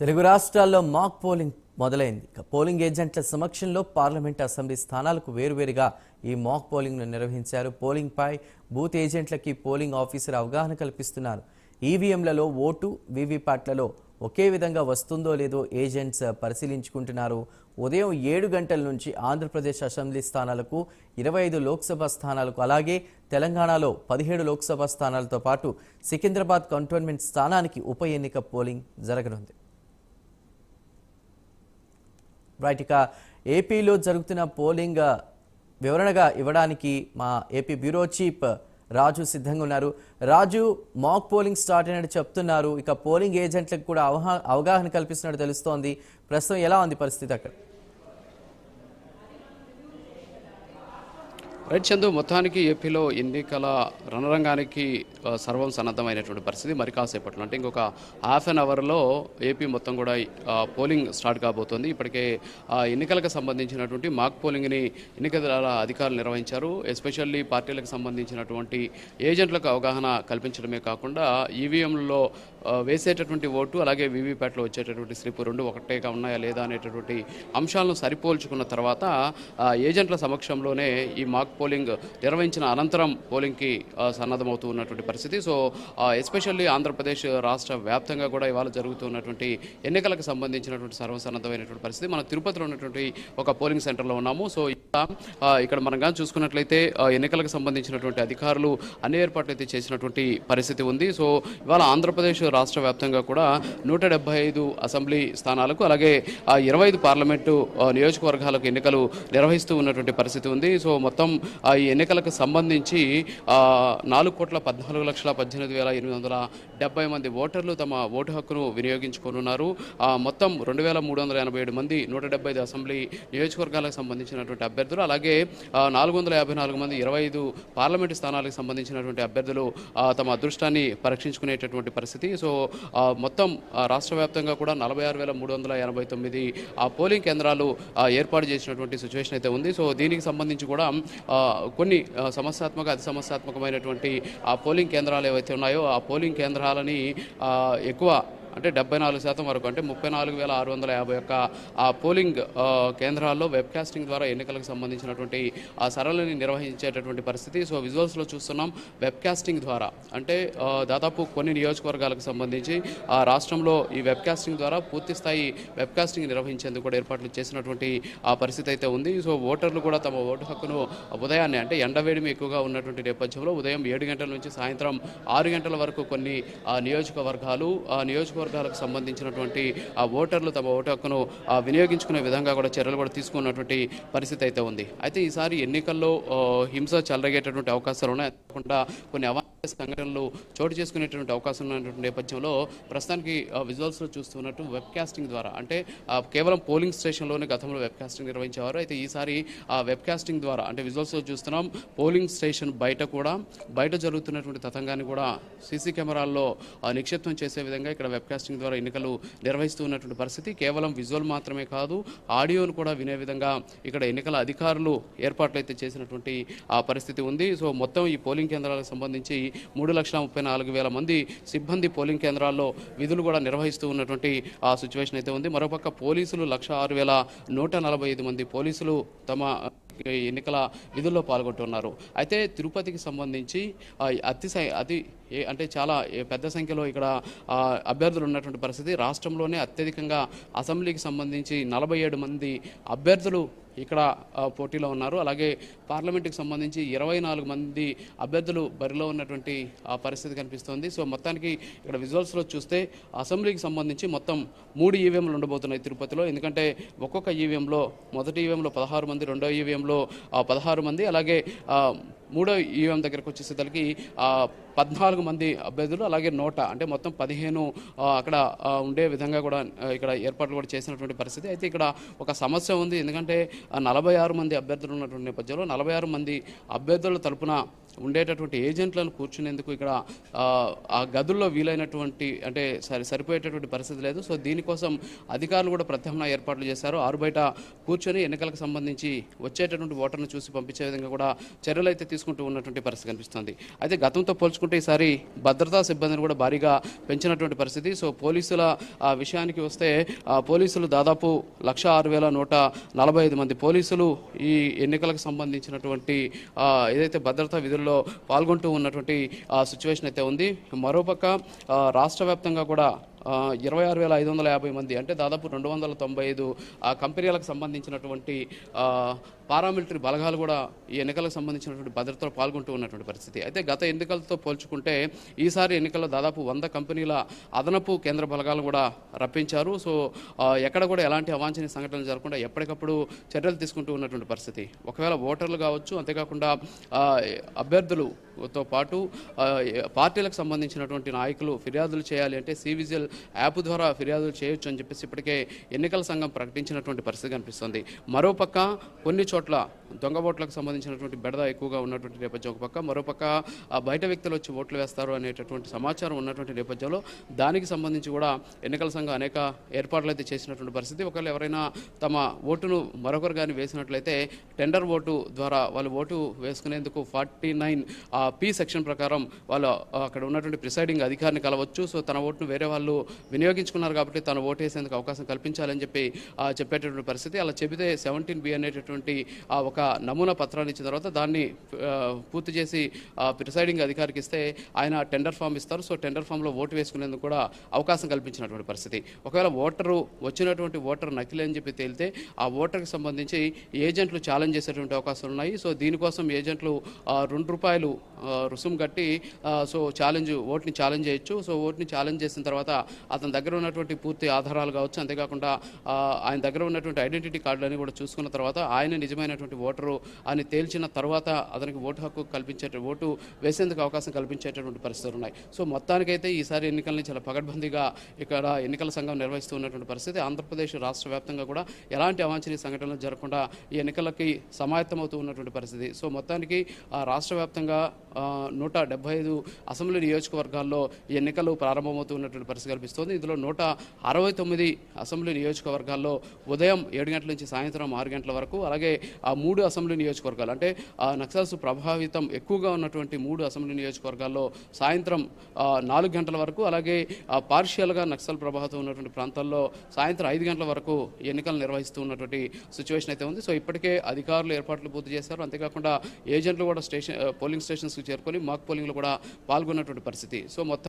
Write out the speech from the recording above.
తెలుగు రాష్ట్రాల్లో mock polling మొదలైంది. ఇక పోలింగ్ ఏజెంట్ల సమక్షంలో పార్లమెంట్ అసెంబ్లీ స్థానాలకు వేరువేరుగా ఈ మాక్ పోలింగ్ను నిర్వహించారు. పోలింగ్పై బూత్ ఏజెంట్లకి పోలింగ్ ఆఫీసర్ అవగాహన కల్పిస్తున్నారు. ఈవీఎంలలో ఓటు వీవీప్యాట్లలో ఒకే విధంగా వస్తుందో లేదో ఏజెంట్స్ పరిశీలించుకుంటున్నారు. ఉదయం ఏడు గంటల నుంచి ఆంధ్రప్రదేశ్ అసెంబ్లీ స్థానాలకు ఇరవై ఐదు లోక్సభ స్థానాలకు అలాగే తెలంగాణలో పదిహేడు లోక్సభ స్థానాలతో పాటు సికింద్రాబాద్ కంటోన్మెంట్ స్థానానికి ఉప ఎన్నిక పోలింగ్ జరగనుంది. రైట్ ఇక ఏపీలో జరుగుతున్న పోలింగ్ వివరణగా ఇవ్వడానికి మా ఏపీ బ్యూరో చీఫ్ రాజు సిద్ధంగా ఉన్నారు. రాజు మాక్ పోలింగ్ స్టార్ట్ అయినట్టు చెప్తున్నారు. ఇక పోలింగ్ ఏజెంట్లకు కూడా అవగాహన కల్పిస్తున్నట్టు తెలుస్తోంది. ప్రస్తుతం ఎలా ఉంది పరిస్థితి అక్కడ? రైట్ చందు మొత్తానికి ఏపీలో ఎన్నికల రణరంగానికి సర్వం సన్నద్ధమైనటువంటి పరిస్థితి మరి కాసేపట్లో. అంటే ఇంకొక హాఫ్ అన్ అవర్లో ఏపీ మొత్తం కూడా పోలింగ్ స్టార్ట్ కాబోతోంది. ఇప్పటికే ఎన్నికలకు సంబంధించినటువంటి మాక్ పోలింగ్ని ఎన్నికల అధికారులు నిర్వహించారు. ఎస్పెషల్లీ పార్టీలకు సంబంధించినటువంటి ఏజెంట్లకు అవగాహన కల్పించడమే కాకుండా ఈవీఎంలలో వేసేటటువంటి ఓటు అలాగే వీవీప్యాట్లో వచ్చేటటువంటి స్లిప్ రెండు ఒకటేగా ఉన్నాయా లేదా అనేటటువంటి అంశాలను సరిపోల్చుకున్న తర్వాత ఏజెంట్ల సమక్షంలోనే ఈ మాక్ పోలింగ్ నిర్వహించిన అనంతరం పోలింగ్కి సన్నద్ధమవుతూ ఉన్నటువంటి పరిస్థితి. సో ఎస్పెషల్లీ ఆంధ్రప్రదేశ్ రాష్ట్ర వ్యాప్తంగా కూడా ఇవాళ జరుగుతున్నటువంటి ఎన్నికలకు సంబంధించినటువంటి సర్వసన్నద్ధమైనటువంటి పరిస్థితి. మన తిరుపతిలో ఉన్నటువంటి ఒక పోలింగ్ సెంటర్లో ఉన్నాము. సో ఇక్కడ ఇక్కడ మనం కానీ చూసుకున్నట్లయితే ఎన్నికలకు సంబంధించినటువంటి అధికారులు అన్ని ఏర్పాట్లు అయితే చేసినటువంటి పరిస్థితి ఉంది. సో ఇవాళ ఆంధ్రప్రదేశ్ రాష్ట్ర వ్యాప్తంగా కూడా నూట ఐదు అసెంబ్లీ స్థానాలకు అలాగే ఇరవై ఐదు పార్లమెంటు నియోజకవర్గాలకు ఎన్నికలు నిర్వహిస్తూ ఉన్నటువంటి పరిస్థితి ఉంది. సో మొత్తం ఈ ఎన్నికలకు సంబంధించి నాలుగు కోట్ల పద్నాలుగు లక్షల పద్దెనిమిది వేల ఎనిమిది వందల డెబ్బై మంది ఓటర్లు తమ ఓటు హక్కును వినియోగించుకోనున్నారు. మొత్తం రెండు వేల మూడు వందల ఎనభై ఏడు మంది నూట డెబ్బై ఐదు అసెంబ్లీ నియోజకవర్గాలకు సంబంధించినటువంటి అభ్యర్థులు అలాగే నాలుగు వందల యాభై నాలుగు మంది ఇరవై ఐదు పార్లమెంటు స్థానాలకు సంబంధించినటువంటి అభ్యర్థులు తమ అదృష్టాన్ని పరీక్షించుకునేటటువంటి పరిస్థితి. సో మొత్తం రాష్ట్ర వ్యాప్తంగా కూడా నలభై ఆరు వేల మూడు వందల ఎనభై తొమ్మిది ఆ పోలింగ్ కేంద్రాలు ఏర్పాటు చేసినటువంటి సిచ్యువేషన్ అయితే ఉంది. సో దీనికి సంబంధించి కూడా కొన్ని సమస్యాత్మక అతి సమస్యాత్మకమైనటువంటి ఆ పోలింగ్ కేంద్రాలు ఏవైతే ఉన్నాయో ఆ పోలింగ్ కేంద్రాలని ఎక్కువ అంటే డెబ్బై నాలుగు శాతం వరకు అంటే ముప్పై నాలుగు వేల ఆరు వందల యాభై ఒక్క ఆ పోలింగ్ కేంద్రాల్లో కేంద్రాల్లో వెబ్కాస్టింగ్ ద్వారా ఎన్నికలకు సంబంధించినటువంటి ఆ సరళిని నిర్వహించేటటువంటి పరిస్థితి. సో విజువల్స్లో చూస్తున్నాం వెబ్కాస్టింగ్ ద్వారా. అంటే దాదాపు కొన్ని నియోజకవర్గాలకు సంబంధించి ఆ రాష్ట్రంలో ఈ వెబ్కాస్టింగ్ ద్వారా పూర్తి స్థాయి వెబ్కాస్టింగ్ నిర్వహించేందుకు కూడా ఏర్పాట్లు చేసినటువంటి ఆ పరిస్థితి అయితే ఉంది. సో ఓటర్లు కూడా తమ ఓటు హక్కును ఉదయాన్నే అంటే ఎండవేడిమి ఎక్కువగా ఉన్నటువంటి నేపథ్యంలో ఉదయం ఏడు గంటల నుంచి సాయంత్రం ఆరు గంటల వరకు కొన్ని ఆ, నియోజకవర్గాలు ఆ నియోజకవర్గాలకు సంబంధించినటువంటి ఆ ఓటర్లు తమ ఓటు హక్కును వినియోగించుకునే విధంగా కూడా చర్యలు కూడా తీసుకున్నటువంటి పరిస్థితి అయితే ఉంది. అయితే ఈసారి ఎన్నికల్లో హింస చెలరగేటటువంటి అవకాశాలు ఉన్నాయి? కాకుండా కొన్ని అవాంఛనీయ సంఘటనలు చోటు చేసుకునేటువంటి అవకాశం ఉన్నటువంటి నేపథ్యంలో ప్రస్తుతానికి విజువల్స్లో చూస్తున్నట్టు వెబ్కాస్టింగ్ ద్వారా అంటే కేవలం పోలింగ్ స్టేషన్లోనే గతంలో వెబ్కాస్టింగ్ నిర్వహించేవారు. అయితే ఈసారి ఆ వెబ్కాస్టింగ్ ద్వారా అంటే విజువల్స్లో చూస్తున్నాం పోలింగ్ స్టేషన్ బయట కూడా బయట జరుగుతున్నటువంటి తతంగాన్ని కూడా సీసీ కెమెరాల్లో నిక్షిప్తం చేసే విధంగా ఇక్కడ వెబ్ వెబ్కాస్టింగ్ ద్వారా ఎన్నికలు నిర్వహిస్తూ ఉన్నటువంటి పరిస్థితి. కేవలం విజువల్ మాత్రమే కాదు ఆడియోను కూడా వినే విధంగా ఇక్కడ ఎన్నికల అధికారులు ఏర్పాట్లు అయితే చేసినటువంటి ఆ పరిస్థితి ఉంది. సో మొత్తం ఈ పోలింగ్ కేంద్రాలకు సంబంధించి మూడు లక్షల ముప్పై నాలుగు వేల మంది సిబ్బంది పోలింగ్ కేంద్రాల్లో విధులు కూడా నిర్వహిస్తూ ఉన్నటువంటి ఆ సిచ్యువేషన్ అయితే ఉంది. మరోపక్క పోలీసులు లక్ష ఆరు వేల నూట నలభై ఐదు మంది పోలీసులు తమ ఎన్నికల విధుల్లో పాల్గొంటున్నారు. అయితే తిరుపతికి సంబంధించి అతి అతి ఏ- అంటే చాలా పెద్ద సంఖ్యలో ఇక్కడ అభ్యర్థులు ఉన్నటువంటి పరిస్థితి రాష్ట్రంలోనే అత్యధికంగా అసెంబ్లీకి సంబంధించి నలభై ఏడు మంది అభ్యర్థులు ఇక్కడ పోటీలో ఉన్నారు. అలాగే పార్లమెంటుకి సంబంధించి ఇరవై నాలుగు మంది అభ్యర్థులు బరిలో ఉన్నటువంటి ఆ పరిస్థితి కనిపిస్తోంది. సో మొత్తానికి ఇక్కడ విజువల్స్లో చూస్తే అసెంబ్లీకి సంబంధించి మొత్తం మూడు ఈవీఎంలు ఉండబోతున్నాయి తిరుపతిలో. ఎందుకంటే ఒక్కొక్క ఈవీఎంలో మొదటి ఈవీఎంలో పదహారు మంది రెండో ఈవీఎంలో పదహారు మంది. అలాగే మూడో ఈవీఎం దగ్గరకు వచ్చేసరికి పద్నాలుగు మంది అభ్యర్థులు అలాగే నోట అంటే మొత్తం పదిహేను అక్కడ ఉండే విధంగా కూడా ఇక్కడ ఏర్పాట్లు కూడా చేసినటువంటి పరిస్థితి. అయితే ఇక్కడ ఒక సమస్య ఉంది. ఎందుకంటే నలభై ఆరు మంది అభ్యర్థులు ఉన్నటువంటి నేపథ్యంలో నలభై ఆరు మంది అభ్యర్థుల తరపున ఉండేటటువంటి ఏజెంట్లను కూర్చునేందుకు ఇక్కడ ఆ, ఆ గదుల్లో వీలైనటువంటి అంటే సరి సరిపోయేటటువంటి పరిస్థితి లేదు. సో దీనికోసం అధికారులు కూడా ప్రత్యామ్నాయ ఏర్పాట్లు చేశారు. ఆరు బయట కూర్చొని ఎన్నికలకు సంబంధించి వచ్చేటటువంటి ఓటర్ను చూసి పంపించే విధంగా కూడా చర్యలు అయితే తీసుకుంటూ ఉన్నటువంటి పరిస్థితి కనిపిస్తుంది. అయితే గతంతో పోల్చుకుంటే ఈసారి భద్రతా సిబ్బందిని కూడా భారీగా పెంచినటువంటి పరిస్థితి. సో పోలీసుల ఆ, విషయానికి వస్తే పోలీసులు దాదాపు లక్ష ఆరు వేల నూట నలభై ఐదు మంది పోలీసులు ఈ ఎన్నికలకు సంబంధించినటువంటి ఏదైతే భద్రతా విధుల్లో పాల్గొంటూ ఉన్నటువంటి సిచ్యువేషన్ అయితే ఉంది. మరోపక్క రాష్ట్ర వ్యాప్తంగా కూడా ఇరవై ఆరు వేల ఐదు వందల యాభై మంది అంటే దాదాపు రెండు వందల తొంభై ఐదు ఆ, కంపెనీలకు సంబంధించినటువంటి పారామిలిటరీ బలగాలు కూడా ఈ ఎన్నికలకు సంబంధించినటువంటి భద్రతలో పాల్గొంటూ ఉన్నటువంటి పరిస్థితి. అయితే గత ఎన్నికలతో పోల్చుకుంటే ఈసారి ఎన్నికల్లో దాదాపు వంద కంపెనీల అదనపు కేంద్ర బలగాలు కూడా రప్పించారు. సో ఎక్కడ కూడా ఎలాంటి అవాంఛనీయ సంఘటనలు జరగకుండా ఎప్పటికప్పుడు చర్యలు తీసుకుంటూ ఉన్నటువంటి పరిస్థితి. ఒకవేళ ఓటర్లు కావచ్చు అంతేకాకుండా అభ్యర్థులు అభ్యర్థులతో పాటు పార్టీలకు సంబంధించినటువంటి నాయకులు ఫిర్యాదులు చేయాలి అంటే సివిజిల్ యాప్ ద్వారా ఫిర్యాదులు చేయొచ్చు అని చెప్పేసి ఇప్పటికే ఎన్నికల సంఘం ప్రకటించినటువంటి పరిస్థితి కనిపిస్తుంది. మరోపక్క కొన్ని చోట్ల దొంగ ఓట్లకు సంబంధించినటువంటి బెడద ఎక్కువగా ఉన్నటువంటి నేపథ్యం ఒక పక్క మరోపక్క బయట వ్యక్తులు వచ్చి ఓట్లు వేస్తారు అనేటటువంటి సమాచారం ఉన్నటువంటి నేపథ్యంలో దానికి సంబంధించి కూడా ఎన్నికల సంఘం అనేక ఏర్పాట్లు అయితే చేసినటువంటి పరిస్థితి. ఒకవేళ ఎవరైనా తమ ఓటును మరొకరు కానీ వేసినట్లయితే టెండర్ ఓటు ద్వారా వాళ్ళు ఓటు వేసుకునేందుకు ఫార్టీ నైన్ పి సెక్షన్ ప్రకారం వాళ్ళు అక్కడ ఉన్నటువంటి ప్రిసైడింగ్ అధికారిని కలవచ్చు. సో తన ఓటును వేరే వాళ్ళు వినియోగించుకున్నారు కాబట్టి తను ఓటు వేసేందుకు అవకాశం కల్పించాలని చెప్పి చెప్పేటటువంటి పరిస్థితి. అలా చెబితే సెవెంటీన్ బి అనేటటువంటి ఆ, ఒక నమూనా పత్రాన్ని ఇచ్చిన తర్వాత దాన్ని పూర్తి చేసి ప్రిసైడింగ్ అధికారికి ఇస్తే ఆయన టెండర్ ఫామ్ ఇస్తారు. సో టెండర్ ఫామ్లో ఓటు వేసుకునేందుకు కూడా అవకాశం కల్పించినటువంటి పరిస్థితి. ఒకవేళ ఓటరు వచ్చినటువంటి ఓటర్ నకిలీ అని చెప్పి తేలితే ఆ ఓటర్కి సంబంధించి ఏజెంట్లు ఛాలెంజ్ చేసేటువంటి అవకాశాలు ఉన్నాయి. సో దీనికోసం ఏజెంట్లు రెండు రూపాయలు రుసుం రుసుము కట్టి సో ఛాలెంజ్ ఓట్ని ఛాలెంజ్ చేయొచ్చు. సో ఓట్ని ఛాలెంజ్ చేసిన తర్వాత అతని దగ్గర ఉన్నటువంటి పూర్తి ఆధారాలు కావచ్చు అంతేకాకుండా ఆయన దగ్గర ఉన్నటువంటి ఐడెంటిటీ కార్డులని కూడా చూసుకున్న తర్వాత ఆయన నిజమైనటువంటి ఓటరు అని తేల్చిన తర్వాత అతనికి ఓటు హక్కు కల్పించే ఓటు వేసేందుకు అవకాశం కల్పించేటటువంటి పరిస్థితులు ఉన్నాయి. సో మొత్తానికైతే ఈసారి ఎన్నికల్ని చాలా పగడ్బందీగా ఇక్కడ ఎన్నికల సంఘం నిర్వహిస్తూ ఉన్నటువంటి పరిస్థితి. ఆంధ్రప్రదేశ్ రాష్ట్ర వ్యాప్తంగా కూడా ఎలాంటి అవాంఛనీయ సంఘటనలు జరగకుండా ఈ ఎన్నికలకి సమాయత్తమవుతూ ఉన్నటువంటి పరిస్థితి. సో మొత్తానికి ఆ, రాష్ట్ర వ్యాప్తంగా నూట డెబ్బై ఐదు అసెంబ్లీ నియోజకవర్గాల్లో ఎన్నికలు ప్రారంభమవుతున్నటువంటి పరిస్థితి కల్పిస్తోంది. ఇందులో నూట అరవై తొమ్మిది అసెంబ్లీ నియోజకవర్గాల్లో ఉదయం ఏడు గంటల నుంచి సాయంత్రం ఆరు గంటల వరకు అలాగే ఆ మూడు అసెంబ్లీ నియోజకవర్గాలు అంటే ఆ, నక్సల్స్ ప్రభావితం ఎక్కువగా ఉన్నటువంటి మూడు అసెంబ్లీ నియోజకవర్గాల్లో సాయంత్రం నాలుగు గంటల వరకు అలాగే పార్షియల్గా నక్సల్ ప్రభావితం ఉన్నటువంటి ప్రాంతాల్లో సాయంత్రం ఐదు గంటల వరకు ఎన్నికలు నిర్వహిస్తూ ఉన్నటువంటి సిచ్యువేషన్ అయితే ఉంది. సో ఇప్పటికే అధికారులు ఏర్పాట్లు పూర్తి చేశారు. అంతేకాకుండా ఏజెంట్లు కూడా స్టేషన్ పోలింగ్ స్టేషన్స్కి చేరుకొని మాక్ పోలింగ్లో కూడా పాల్గొన్నటువంటి పరిస్థితి. సో మొత్తం